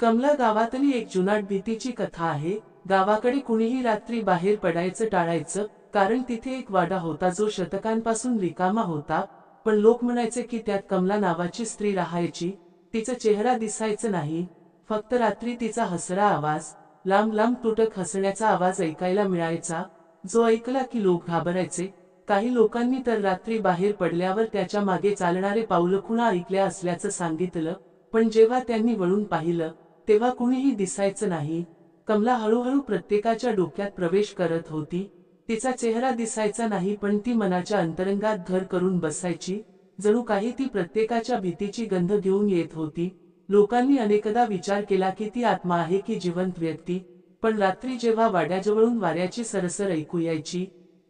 कमला गावातली एक जुनाट भीतीची कथा आहे. गावाकडे कुणीही रात्री बाहेर पडायचं टाळायचं कारण तिथे एक वाडा होता जो शतकांपासून रिकामा होता. पण लोक म्हणायचे की त्यात कमला नावाची स्त्री राहायची तिचा चेहरा दिसायचं नाही फक्त रात्री तिचा हसरा आवाज लांब लांब तुटक हसण्याचा आवाज ऐकायला मिळायचा. जो ऐकला की लोक घाबरायचे. काही लोकांनी तर रात्री बाहेर पडल्यावर त्याच्यामागे चालणारे पावलं ऐकल्या असल्याचं सांगितलं पण जेव्हा त्यांनी वळून पाहिलं तेव्हा कुणीही दिसायचं नाही. कमला हळूहळू प्रत्येकाच्या डोक्यात प्रवेश करत होती. तिचा चेहरा दिसायचा नाही पण ती मनाच्या अंतरंगात घर करून बसायची. जणू काही ती प्रत्येकाच्या भीतीची गंध घेऊन येत होती. लोकांनी अनेकदा विचार केला की ती आत्मा आहे की जिवंत व्यक्ती. पण रात्री जेव्हा वाड्याजवळून वाऱ्याची सरसर ऐकू यायची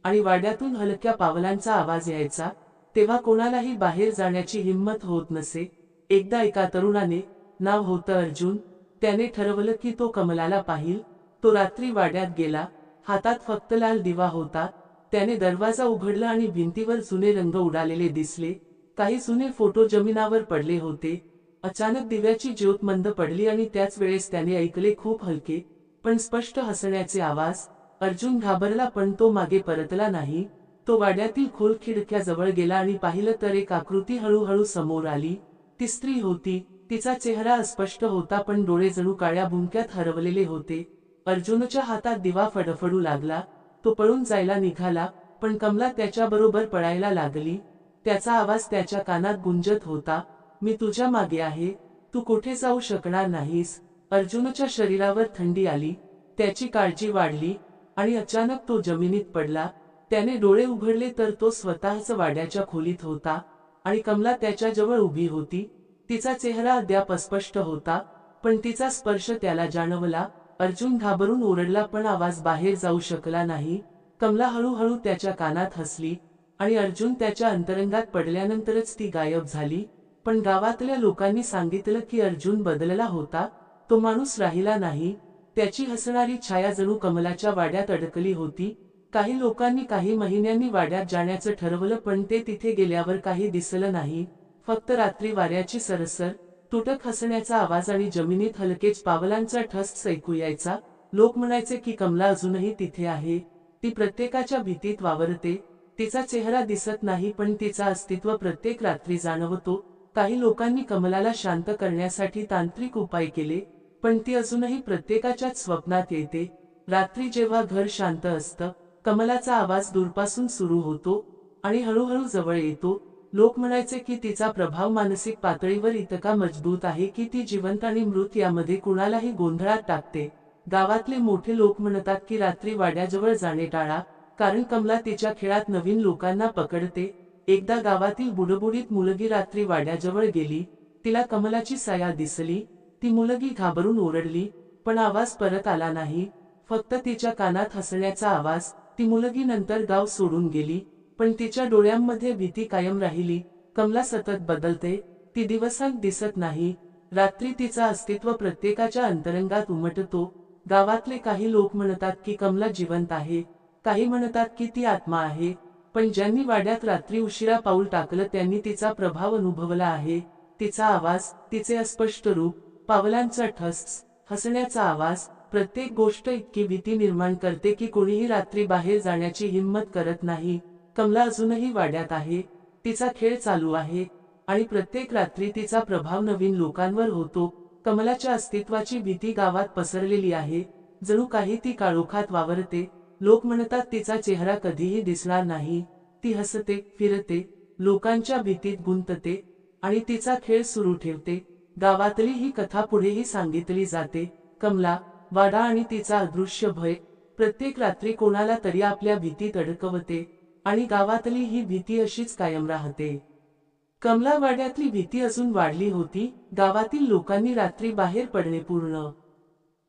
आणि वाड्यातून हलक्या पावलांचा आवाज यायचा तेव्हा कोणालाही बाहेर जाण्याची हिंमत होत नसे. एकदा एका तरुणाने नाव होतं अर्जुन त्याने ठरवलं की तो कमलाला पाहिल. तो रात्री वाड्यात गेला. हातात फक्त लाल दिवा होता. त्याने दरवाजा उघडला आणि भिंतीवर जुने रंग उडालेले दिसले. काही जुने फोटो जमिनावर पडले होते. अचानक दिव्याची ज्योत मंद पडली आणि त्याच वेळेस त्याने ऐकले खूप हलके पण स्पष्ट हसण्याचे आवाज. अर्जुन घाबरला पण तो मागे परतला नाही. तो वाड्यातील खोल खिडक्याजवळ गेला आणि पाहिलं तर एक आकृती हळूहळू समोर आली. ती स्त्री होती. तिचा चेहरा अस्पष्ट होता पण डोळे जणू काळ्या भुंक्यात हरवलेले होते. अर्जुनच्या हातात दिवा फडफडू लागला. तो पळून जायला निघाला पण कमला त्याच्याबरोबर पळायला लागली. त्याचा आवाज त्याच्या कानात गुंजत होता मी तुझ्या मागे आहे. तू कुठे जाऊ शकणार नाहीस. अर्जुनच्या शरीरावर थंडी आली. त्याची काळजी वाढली आणि अचानक तो जमिनीत पडला. त्याने डोळे उघडले तर तो स्वतःच वाड्याच्या खोलीत होता आणि कमला त्याच्याजवळ उभी होती. तिचा चेहरा अद्याप अस्पष्ट होता पण तिचा स्पर्श त्याला जाणवला अर्जुन घाबरून ओरडला पण आवाज बाहेर जाऊ शकला नाही. कमला हळूहळू त्याच्या कानात हसली आणि अर्जुन त्याच्या अंतरंगात पडल्यानंतरच ती गायब झाली पण गावातल्या लोकांनी सांगितलं की अर्जुन बदलला होता तो माणूस राहिला नाही त्याची हसणारी छाया जणू कमलाच्या वाड्यात अडकली होती काही लोकांनी काही महिन्यांनी वाड्यात जाण्याचं ठरवलं पण ते तिथे गेल्यावर काही दिसलं नाही फक्त रात्री वाऱ्याची सरसर तुटक हसण्याचा आवाज आणि जमिनीत हलकेच पावलांचा ठस ऐकू यायचा. लोक म्हणायचे की कमला अजूनही तिथे आहे. ती प्रत्येकाच्या भीतीत वावरते. तिचा चेहरा दिसत नाही पण तिचा अस्तित्व प्रत्येक रात्री जाणवतो. काही लोकांनी कमलाला शांत करण्यासाठी तांत्रिक उपाय केले पण ती अजूनही प्रत्येकाच्याच स्वप्नात येते. रात्री जेव्हा घर शांत असतं कमलाचा आवाज दूरपासून सुरू होतो आणि हळूहळू जवळ येतो. लोक म्हणायचे की तिचा प्रभाव मानसिक पातळीवर इतका मजबूत आहे की ती जिवंत आणि मृत यामध्ये कुणालाही गोंधळात टाकते. गावातले मोठे लोक म्हणतात की रात्री वाड्याजवळ जाणे टाळा कारण कमला तिच्या खेळात नवीन लोकांना पकडते. एकदा गावातील बुडबुडीत मुलगी रात्री वाड्याजवळ गेली तिला कमलाची साया दिसली ती मुलगी घाबरून ओरडली पण आवाज परत आला नाही. फक्त तिच्या कानात हसण्याचा आवाज ती मुलगी नंतर गाव सोडून गेली पण तिच्या डोळ्यांमध्ये भीती कायम राहिली. कमला सतत बदलते. ती दिवसांत दिसत नाही. रात्री तिचा अस्तित्व प्रत्येकाच्या अंतरंगात उमटतो. गावातले काही लोक म्हणतात की कमला जिवंत आहे. काही म्हणतात की ती आत्मा आहे. पण ज्यांनी वाड्यात रात्री उशिरा पाऊल टाकलं त्यांनी तिचा प्रभाव अनुभवला आहे. तिचा आवाज तिचे अस्पष्ट रूप पावलांचा ठस हसण्याचा आवाज प्रत्येक गोष्ट इतकी भीती निर्माण करते की कोणीही रात्री बाहेर जाण्याची हिंमत करत नाही. कमला अजूनही वाड्यात आहे. तिचा खेळ चालू आहे आणि प्रत्येक रात्री तिचा प्रभाव नवीन लोकांवर होतो. कमलाच्या अस्तित्वाची भीती गावात पसरलेली आहे. जणू काही ती काळोखात वावरते. लोक म्हणतात तिचा चेहरा कधीही दिसणार नाही. ती हसते फिरते लोकांच्या भीतीत गुंतते आणि तिचा खेळ सुरू ठेवते. गावातली ही कथा पुढेही सांगितली जाते. कमला वाडा आणि तिचा अदृश्य भय प्रत्येक रात्री कोणाला तरी आपल्या भीतीत अडकवते. आणि गावातली ही भीती अशीच कायम राहते. कमलावाड्यातली भीती अजून वाढली होती गावातील लोकांनी रात्री बाहेर पडणे पूर्ण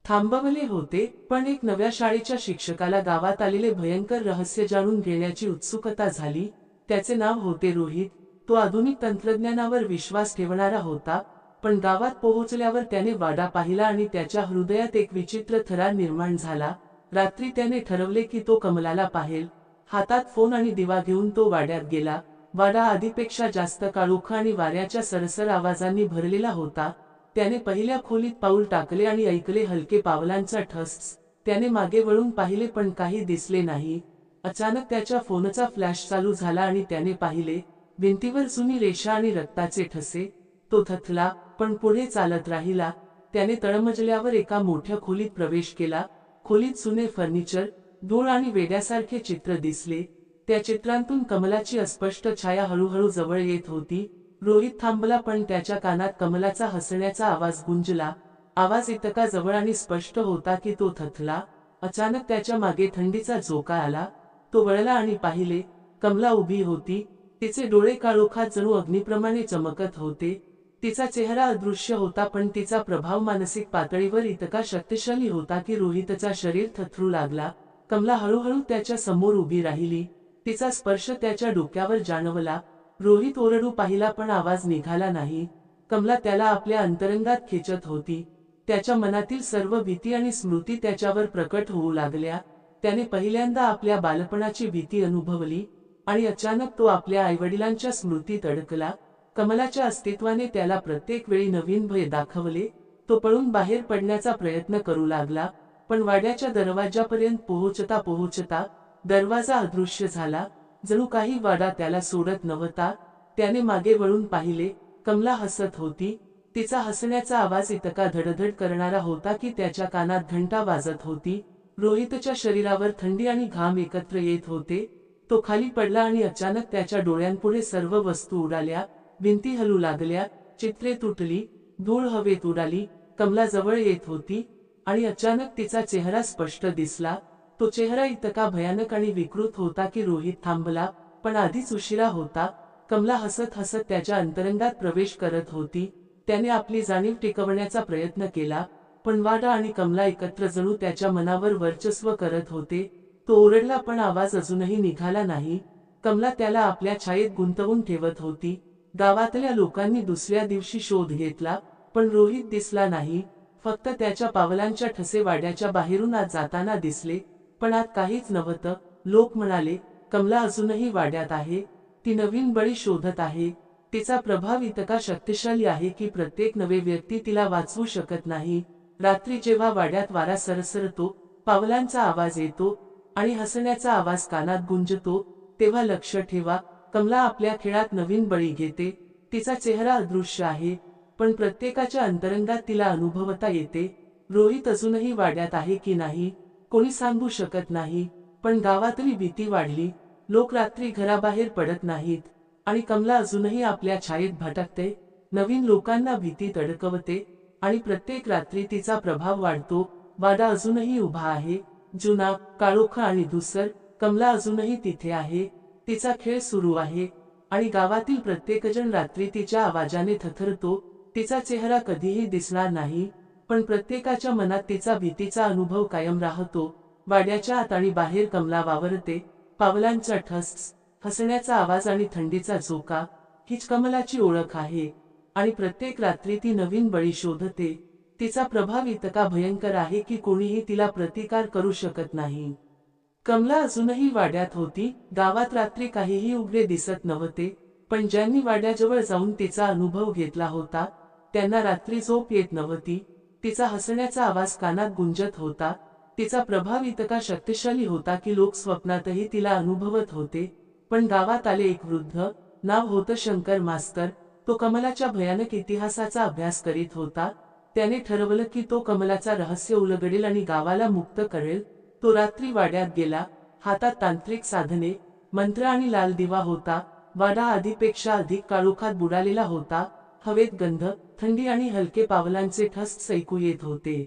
थांबवले होते पण एक नव्या शाळेच्या शिक्षकाला गावात आलेले भयंकर रहस्य जाणून घेण्याची उत्सुकता झाली. त्याचे नाव होते रोहित. तो आधुनिक तंत्रज्ञानावर विश्वास ठेवणारा होता पण गावात पोहोचल्यावर त्याने वाडा पाहिला आणि त्याच्या हृदयात एक विचित्र थरार निर्माण झाला. रात्री त्याने ठरवले की तो कमलाला पाहेल. हातात फोन आणि दिवा घेऊन तो वाड्यात गेला. वाडा आधीपेक्षा जास्त काळोख आणि वाऱ्याच्या सरसर आवाजांनी भरलेला होता. त्याने पहिल्या खोलीत पाऊल टाकले आणि ऐकले हलके पावलांचा ठस. त्याने मागे वळून पाहिले पण काही दिसले नाही. अचानक त्याच्या फोनचा फ्लॅश चालू झाला आणि त्याने पाहिले भिंतीवर जुनी रेषा आणि रक्ताचे ठसे. तो थथला पण पुढे चालत राहिला. त्याने तळमजल्यावर एका मोठ्या खोलीत प्रवेश केला. खोलीत जुने फर्निचर धूळ आणि वेड्यासारखे चित्र दिसले. त्या चित्रांतून कमलाची अस्पष्ट छाया हळूहळू जवळ येत होती. रोहित थांबला पण त्याच्या कानात कमलाचा हसण्याचा आवाज गुंजला. आवाज इतका जवळ आणि स्पष्ट होता की तो थथला अचानक त्याच्यामागे थंडीचा झोका आला. तो वळला आणि पाहिले. कमला उभी होती. तिचे डोळे काळोखात जणू अग्निप्रमाणे चमकत होते. तिचा चेहरा अदृश्य होता पण तिचा प्रभाव मानसिक पातळीवर इतका शक्तिशाली होता की रोहितचा शरीर थथरू लागला. कमला हळूहळू त्याच्यासमोर उभी राहिली. तिचा स्पर्श त्याच्या डोक्यावर जाणवला. रोहित ओरडू पाहिला पण आवाज निघाला नाही. कमला त्याला आपल्या अंतरंगात खेचत होती. त्याच्या मनातील सर्व भीती आणि स्मृती त्याच्यावर प्रकट होऊ लागल्या. त्याने पहिल्यांदा आपल्या बालपणाची भीती अनुभवली आणि अचानक तो आपल्या आईवडिलांच्या स्मृतीत अडकला कमलाच्या अस्तित्वाने त्याला प्रत्येक वेळी नवीन भय दाखवले. तो पळून बाहेर पडण्याचा प्रयत्न करू लागला. पण वाड्याच्या दरवाजापर्यंत पोहोचता पोहोचता दरवाजा अदृश्य झाला. जणू काही वाडा त्याला सोडत नव्हता. त्याने मागे वळून पाहिले. कमला हसत होती. तिचा हसण्याचा आवाज इतका धडधड करणारा होता की त्याच्या कानात घंटा वाजत होती. रोहितच्या शरीरावर थंडी आणि घाम एकत्र येत होते. तो खाली पडला आणि अचानक त्याच्या डोळ्यांपुढे सर्व वस्तू उडाल्या. भिंती हलू लागल्या. चित्रे तुटली. धूळ हवेत उडाली. कमला जवळ येत होती. आणि अचानक तिचा चेहरा स्पष्ट दिसला. तो चेहरा इतका भयानक आणि विकृत होता की रोहित थांबला पण आधीच उशिरा होता. कमला हसत हसत त्याच्या अंतरंगात प्रवेश करत होती. त्याने आपली जाणीव टिकवण्याचा प्रयत्न केला पण वाडा आणि कमला एकत्र जणू त्याच्या मनावर वर्चस्व करत होते. तो ओरडला पण आवाज अजूनही निघाला नाही. कमला त्याला आपल्या छायेत गुंतवून ठेवत होती. गावातल्या लोकांनी दुसऱ्या दिवशी शोध घेतला पण रोहित दिसला नाही. फक्त त्याच्या पावलांच्या ठसे वाड्याच्या बाहेरून आत जाताना दिसले पण आत काहीच नव्हतं. लोक म्हणाले कमला अजूनही वाड्यात आहे. ती नवीन बळी शोधत आहे. तिचा प्रभाव इतका शक्तिशाली आहे की प्रत्येक नवे व्यक्ती तिला वाचवू शकत नाही. रात्री जेव्हा वाड्यात वारा सरसरतो पावलांचा आवाज येतो आणि हसण्याचा आवाज कानात गुंजतो तेव्हा लक्ष ठेवा. कमला आपल्या खेळात नवीन बळी घेते. तिचा चेहरा अदृश्य आहे. पण प्रत्येकाच्या अंतरंगात तिला अनुभवता येते. रोहित अजूनही वाड्यात आहे की नाही कोणी सांगू शकत नाही पण गावातली भीती वाढली. लोक रात्री घराबाहेर पडत नाहीत आणि कमला अजूनही आपल्या छायेत भटकते. नवीन लोकांना भीती तडकवते आणि प्रत्येक रात्री तिचा प्रभाव वाढतो. वाडा अजूनही उभा आहे जुना काळोखा आणि धुसर. कमला अजूनही तिथे आहे. तिचा खेळ सुरू आहे आणि गावातील प्रत्येकजण रात्री तिच्या आवाजाने थथरतो तिचा चेहरा कधीही दिसणार नाही पण प्रत्येकाच्या मनात तिचा भीतीचा अनुभव कायम राहतो वाड्याच्या आत आणि बाहेर कमला वावरते पावलांचा ठस हसण्याचा आवाज आणि थंडीचा झोका हीच कमलाची ओळख आहे आणि प्रत्येक रात्री ती नवीन बळी शोधते तिचा प्रभाव इतका भयंकर आहे की कोणीही तिला प्रतिकार करू शकत नाही. कमला अजूनही वाड्यात होती गावात रात्री काहीही उघडे दिसत नव्हते पण ज्यांनी वाड्याजवळ जाऊन तिचा अनुभव घेतला होता त्यांना रात्री झोप येत नव्हती. तिचा हसण्याचा आवाज कानात गुंजत होता. तिचा प्रभाव इतका शक्तिशाली होता की लोक स्वप्नातही तिला अनुभवत होते. पण गावात आले एक वृद्ध नाव होतं शंकर मास्तर. तो कमलाच्या भयानक इतिहासाचा अभ्यास करीत होता. त्याने ठरवलं की तो कमलाचा रहस्य उलगडेल आणि गावाला मुक्त करेल. तो रात्री वाड्यात गेला. हातात तांत्रिक साधने मंत्र आणि लाल दिवा होता. वाडा आधीपेक्षा अधिक काळोखात बुडालेला होता. हवेत गंध थंडी आणि हलके पावलांचे ठस ऐकू येत होते.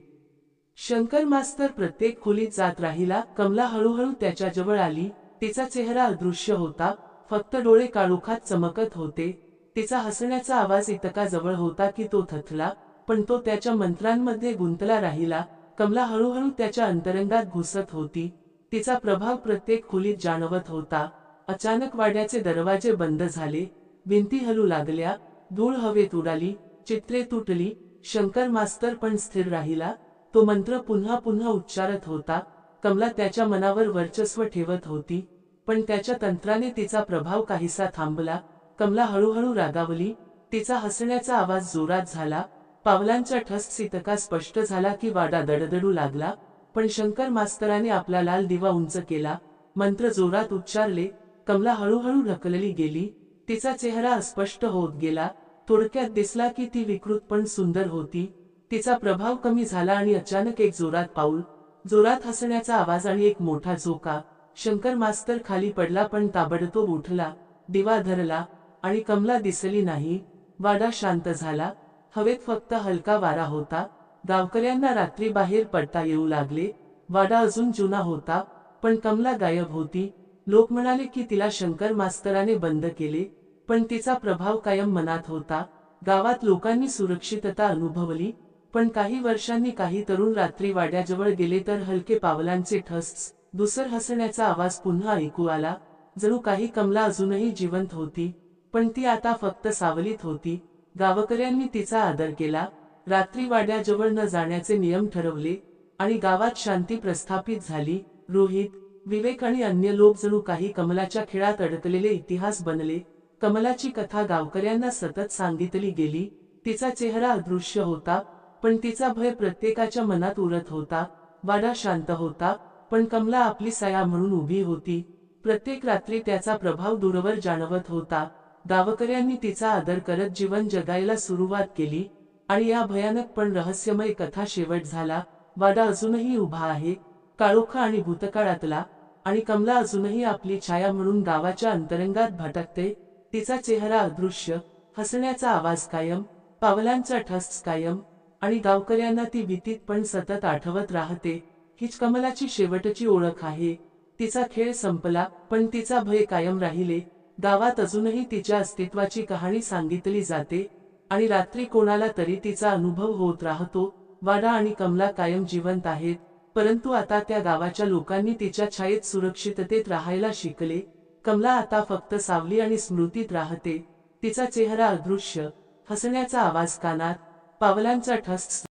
शंकर मास्तर प्रत्येक खोलीत जात राहिला कमला हळूहळू त्याच्याजवळ आली तिचा चेहरा अदृश्य होता फक्त डोळे काळोखात चमकत होते तिचा हसण्याचा आवाज इतका जवळ होता की तो थथला पण तो त्याच्या मंत्रांमध्ये गुंतला राहिला कमला हळूहळू त्याच्या अंतरंगात घुसत होती तिचा प्रभाव प्रत्येक खोलीत जाणवत होता अचानक वाड्याचे दरवाजे बंद झाले भिंती हलू लागल्या धूळ हवेत उडाली चित्रे तुटली शंकर मास्तर पण स्थिर राहिला. तो मंत्र पुन्हा पुन्हा उच्चारत होता. कमला त्याच्या मनावर वर्चस्व ठेवत होती. पण त्याच्या तंत्राने तिचा प्रभाव काहीसा थांबला. कमला हळूहळू रागावली. तिचा हसण्याचा आवाज जोरात झाला. पावलांचा ठस सितका स्पष्ट झाला की वाडा दडदडू लागला. पण शंकर मास्तराने आपला लाल दिवा उंच केला. मंत्र जोरात उच्चारले. कमला हळूहळू ढकलली गेली. तिचा चेहरा अस्पष्ट होत गेला. थोडक्यात दिसला की ती विकृत पण सुंदर होती. तिचा प्रभाव कमी झाला आणि अचानक एक जोरात पाऊल जोरात हसण्याचा आवाज आणि एक मोठा झोका. शंकर मास्तर खाली पडला पण ताबडतोब उठला दिवा धरला आणि कमला दिसली नाही. वाडा शांत झाला. हवेत फक्त हलका वारा होता. गावकऱ्यांना रात्री बाहेर पडता येऊ लागले. वाडा अजून जुना होता पण कमला गायब होती. लोक म्हणाले की तिला शंकर मास्तराने बंद केले. पण तिचा प्रभाव कायम मनात होता. गावात लोकांनी सुरक्षितता अनुभवली पण काही वर्षांनी काही तरुण रात्री वाड्याजवळ गेले तर हलके पावलांचे ठस दुसर हसण्याचा आवाज पुन्हा ऐकू आला. जणू काही कमला अजूनही जिवंत होती पण ती आता फक्त सावलीत होती. गावकऱ्यांनी तिचा आदर केला. रात्री वाड्याजवळ न जाण्याचे नियम ठरवले आणि गावात शांती प्रस्थापित झाली. रोहित विवेक आणि अन्य लोक जणू काही कमलाच्या खेळात अडकलेले इतिहास बनले. कमलाची कथा गावकऱ्यांना सतत सांगितली गेली तिचा चेहरा अदृश्य होता पण तिचा भय प्रत्येकाच्या मनात उरत होता वाडा शांत होता पण कमला आपली सया म्हणून उभी होती प्रत्येक रात्री त्याचा प्रभाव दूरवर जाणवत होता गावकऱ्यांनी तिचा आदर करत जीवन जगायला सुरुवात केली आणि या भयानक पण रहस्यमय कथा शेवट झाला वाडा अजूनही उभा आहे काळोखा आणि भूतकाळातला आणि कमला अजूनही आपली छाया म्हणून गावाच्या अंतरंगात भटकते तिचा चेहरा अदृश्य हसण्याचा आवाज कायम पावलांचा ठस कायम आणि गावकऱ्यांना ती भीतीत पण सतत आठवत राहते. हीच कमलाची शेवटची ओळख आहे. तिचा खेळ संपला पण तिचा भय कायम राहिले. गावात अजूनही तिच्या अस्तित्वाची कहाणी सांगितली जाते आणि रात्री कोणाला तरी तिचा अनुभव होत राहतो. वाडा आणि कमला कायम जिवंत आहेत परंतु आता त्या गावाच्या लोकांनी तिच्या छायेत सुरक्षिततेत राहायला शिकले. कमला आता फक्त सावली आणि स्मृतीत राहते. तिचा चेहरा अदृश्य हसण्याचा आवाज कानात पावलांचा ठस